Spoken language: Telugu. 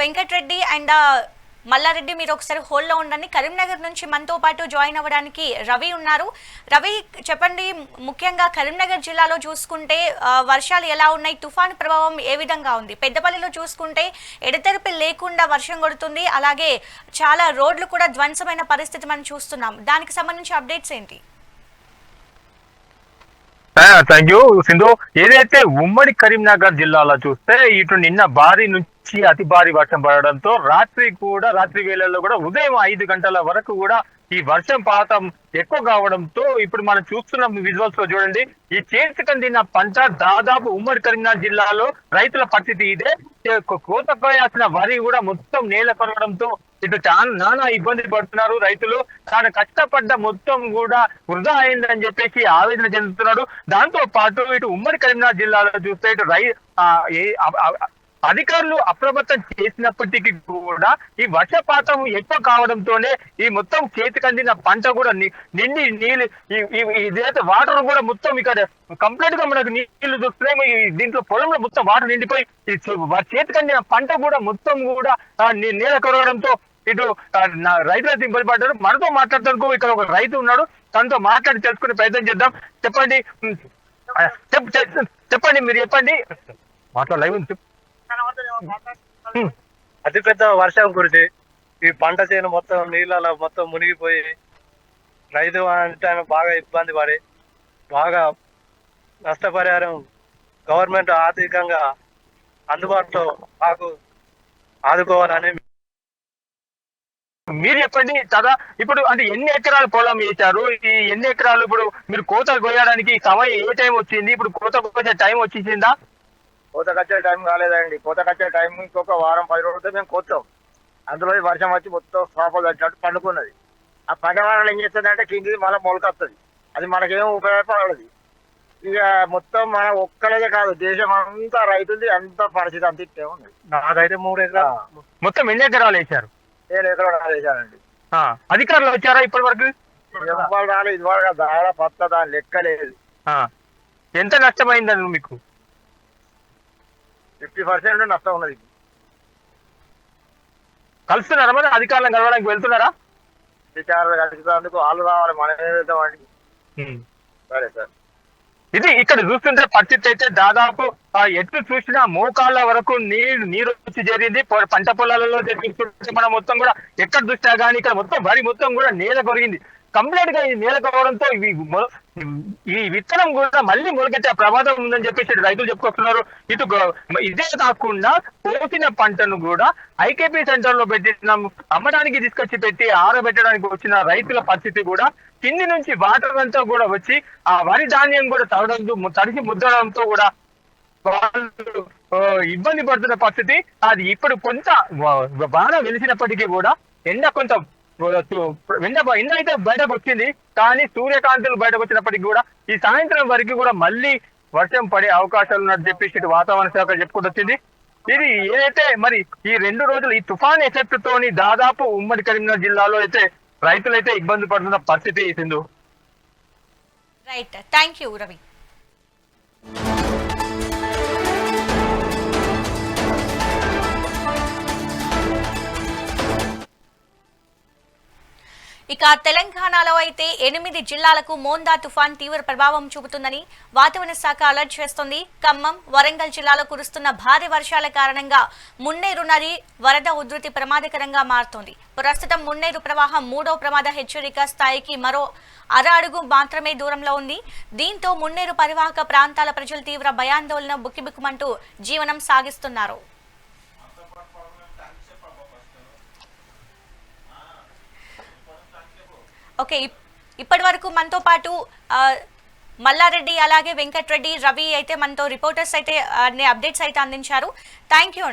వెంకటరెడ్డి అండ్ మల్లారెడ్డి మీరు ఒకసారి హోల్లో ఉండండి. కరీంనగర్ నుంచి మనతో పాటు జాయిన్ అవ్వడానికి రవి ఉన్నారు. రవి చెప్పండి ముఖ్యంగా కరీంనగర్ జిల్లాలో చూసుకుంటే వర్షాలు ఎలా ఉన్నాయి? తుఫాను ప్రభావం ఏ విధంగా ఉంది? పెద్దపల్లిలో చూసుకుంటే ఎడతెరిపి లేకుండా వర్షం కొడుతుంది. అలాగే చాలా రోడ్లు కూడా ధ్వంసమైన పరిస్థితి మనం చూస్తున్నాం. దానికి సంబంధించి అప్డేట్స్ ఏంటి? థ్యాంక్ యూ సింధు ఏదైతే ఉమ్మడి కరీంనగర్ జిల్లాలో చూస్తే ఇటు నిన్న భారీ నుంచి అతి భారీ వర్షం పడడంతో రాత్రి కూడా రాత్రి వేళల్లో కూడా ఉదయం ఐదు గంటల వరకు కూడా ఈ వర్షం పాతం ఎక్కువ కావడంతో ఇప్పుడు మనం చూస్తున్న విజువల్స్లో చూడండి ఈ చేతికందిన పంట దాదాపు ఉమ్మడి కరీంనగర్ జిల్లాలో రైతుల పరిస్థితి ఇదే. కోత కోయాల్సిన వరి కూడా మొత్తం నేల కొరగడంతో ఇటు చాలా నానా ఇబ్బంది పడుతున్నారు రైతులు. తాను కష్టపడ్డ మొత్తం కూడా వృధా అయిందని చెప్పేసి ఆవేదన చెందుతున్నాడు. దాంతో పాటు ఇటు ఉమ్మడి కరీంనగర్ జిల్లాలో చూస్తే ఇటు రై అధికారులు అప్రమత్తం చేసినప్పటికీ కూడా ఈ వర్షపాతం ఎక్కువ కావడంతోనే ఈ మొత్తం చేతికి అందిన పంట కూడా నిండి నీళ్ళు ఇదైతే వాటర్ కూడా మొత్తం ఇక్కడ కంప్లీట్గా మనకు నీళ్ళు దొరుకుతున్నాయి. ఈ దీంట్లో పొలంలో మొత్తం వాటర్ నిండిపోయి ఈ చేతికి అందిన పంట కూడా మొత్తం కూడా నీళ్ళ కొరగడంతో ఇటు ఆ, నా రైతులైతే ఇబ్బంది పడ్డారు. మనతో మాట్లాడతానికి ఇక్కడ ఒక రైతు ఉన్నాడు. తనతో మాట్లాడి తెలుసుకునే ప్రయత్నం చేద్దాం. చెప్పండి. చెప్పండి మీరు చెప్పండి. మాట్లాడ లైవ్ ఉంది అతి పెద్ద వర్షం కురిసి ఈ పంట చేను మొత్తం నీళ్ళలో మొత్తం మునిగిపోయి రైతు అంటే బాగా ఇబ్బంది పడి బాగా నష్టపరిహారం గవర్నమెంట్ ఆర్థికంగా అందుబాటులో మాకు ఆదుకోవాలని మీరు చెప్పండి కదా ఇప్పుడు అంటే ఎన్ని ఎకరాలు పొలం వేశారు? ఈ ఎన్ని ఎకరాలు ఇప్పుడు మీరు కోత కోయడానికి సమయం ఏ టైం వచ్చింది? ఇప్పుడు కోత కోసే టైం వచ్చేసిందా? కోత కచ్చే టైం కాలేదండి. కోత కచ్చే టైం ఇంకొక వారం పది రోజులతో మేము కోస్తాం అందులో వర్షం వచ్చి మొత్తం సోపలు తట్టినట్టు పండుకున్నది. ఆ పండవాళ్ళు ఏం చేస్తుందంటే కిందిది మళ్ళీ మొలకొస్తుంది అది మనకేం ఉపయోగపడదు. ఇక మొత్తం మన ఒక్కలదే కాదు దేశం అంతా రైతులది అంత పరిస్థితి అంత ఇట్టే ఉన్నది. నాకైతే మూడు ఎకరాలు. మొత్తం ఎన్ని ఎకరాలు వేశారు? ఎక్కడ వేసానండి ఆ, అధికారులు వచ్చారా ఇప్పటి వరకు ఇవాళ రాలేదు ఇది వాళ్ళ దాడ పత్త దాని లెక్క లేదు. ఎంత నష్టమైందని మీకు? ఫిఫ్టీ పర్సెంట్ నష్టం ఉన్నది కలుస్తున్నారా మరి? అధికారులను కలవడానికి వెళ్తున్నారా? విచారణ కలిసినందుకు వాళ్ళు రావాలి మనం వెళ్తామండి. సరే సార్. ఇది ఇక్కడ చూస్తుంటే పరిస్థితి అయితే దాదాపు ఎటు చూసినా మోకాళ్ళ వరకు నీరు నీరు వచ్చి జరిగింది. పంట పొలాలలో చూస్తుంటే మనం మొత్తం కూడా ఎక్కడ చూసినా కానీ ఇక్కడ మొత్తం వరి మొత్తం కూడా నేల కొరిగింది. కంప్లీట్గా ఇది నేల ఇవి ఈ విత్తనం కూడా మళ్ళీ మొలకెత్తే ప్రమాదం ఉందని చెప్పేసి రైతులు చెప్పుకొస్తున్నారు. ఇటు ఇదే కాకుండా పోసిన పంటను కూడా ఐకేపీ సెంటర్లో పెట్టిన. అమ్మడానికి తీసుకొచ్చి పెట్టి ఆరబెట్టడానికి వచ్చిన రైతుల పరిస్థితి కూడా కింది నుంచి వాటర్ అంతా కూడా వచ్చి ఆ వరి ధాన్యం కూడా తడడం తడిసి ముద్దడంతో కూడా వాళ్ళు ఇబ్బంది పడుతున్న పరిస్థితి. అది ఇప్పుడు కొంత బాగా వెలిసినప్పటికీ కూడా ఎండ కొంత ఎండ ఎండ అయితే బయటకు వచ్చింది. కానీ సూర్యకాంతులు బయటకు వచ్చినప్పటికీ కూడా ఈ సాయంత్రం వరకు కూడా మళ్ళీ వర్షం పడే అవకాశాలు ఉన్నట్టు చెప్పేసి ఇటు వాతావరణ శాఖ చెప్పుకుంటూ వచ్చింది. ఇది ఏదైతే మరి ఈ రెండు రోజులు ఈ తుఫాన్ ఎఫెక్ట్ తోని దాదాపు ఉమ్మడి కరీంనగర్ జిల్లాలో అయితే రైతులైతే ఇబ్బంది పడుతున్న పరిస్థితి Sindhu. Right thank you Ravi ఇక తెలంగాణలో అయితే ఎనిమిది జిల్లాలకు మోందా తుఫాన్ తీవ్ర ప్రభావం చూపుతుందని వాతావరణ శాఖ అలర్ట్ చేస్తోంది. ఖమ్మం వరంగల్ జిల్లాలో కురుస్తున్న భారీ వర్షాల కారణంగా మున్నేరు నది వరద ఉధృతి ప్రమాదకరంగా మారుతోంది. ప్రస్తుతం మున్నేరు ప్రవాహం మూడో ప్రమాద హెచ్చరిక స్థాయికి మరో అర అడుగు మాత్రమే దూరంలో ఉంది. దీంతో మున్నేరు పరివాహక ప్రాంతాల ప్రజలు తీవ్ర భయాందోళన బుక్కిబుక్కుమంటూ జీవనం సాగిస్తున్నారు. ఓకే ఇప్- ఇప్పటి వరకు మనతో పాటు మల్లారెడ్డి అలాగే వెంకట్రెడ్డి రవి అయితే మనతో రిపోర్టర్స్ అయితే అన్ని అప్డేట్స్ అయితే అందించారు. Thank you